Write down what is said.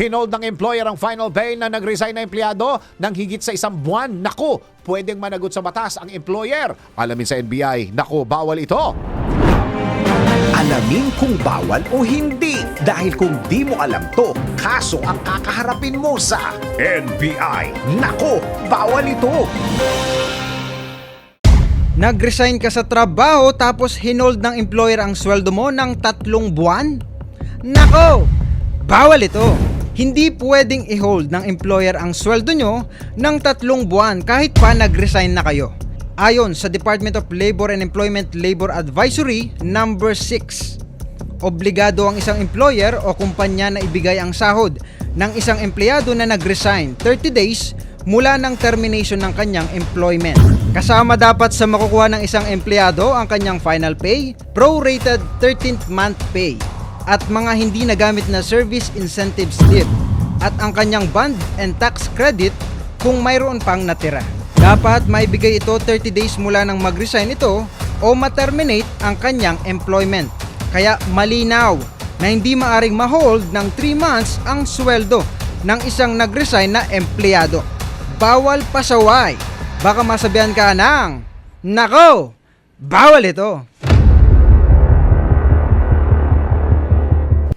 Hinold ng employer ang final pay na nag-resign na empleyado ng higit sa isang buwan. Naku, pwedeng managot sa batas ang employer. Alamin sa NBI, naku, bawal ito. Alamin kung bawal o hindi. Dahil kung di mo alam to, kaso ang kakaharapin mo sa NBI. Nako, bawal ito. Nag-resign ka sa trabaho tapos hinold ng employer ang sweldo mo ng tatlong buwan? Nako! Bawal ito! Hindi pwedeng i-hold ng employer ang sweldo nyo ng tatlong buwan kahit pa nag-resign na kayo. Ayon sa Department of Labor and Employment Labor Advisory number 6. Obligado ang isang employer o kumpanya na ibigay ang sahod ng isang empleyado na nag-resign 30 days mula ng termination ng kanyang employment. Kasama dapat sa makukuha ng isang empleyado ang kanyang final pay, prorated 13th month pay, at mga hindi nagamit na service incentive slip, at ang kanyang bond and tax credit kung mayroon pang natira. Dapat maibigay ito 30 days mula nang mag-resign ito o ma-terminate ang kanyang employment. Kaya malinaw na hindi maaring ma-hold ng 3 months ang sweldo ng isang nag-resign na empleyado. Bawal pasaway. Baka masabihan ka ng, Nako, bawal ito.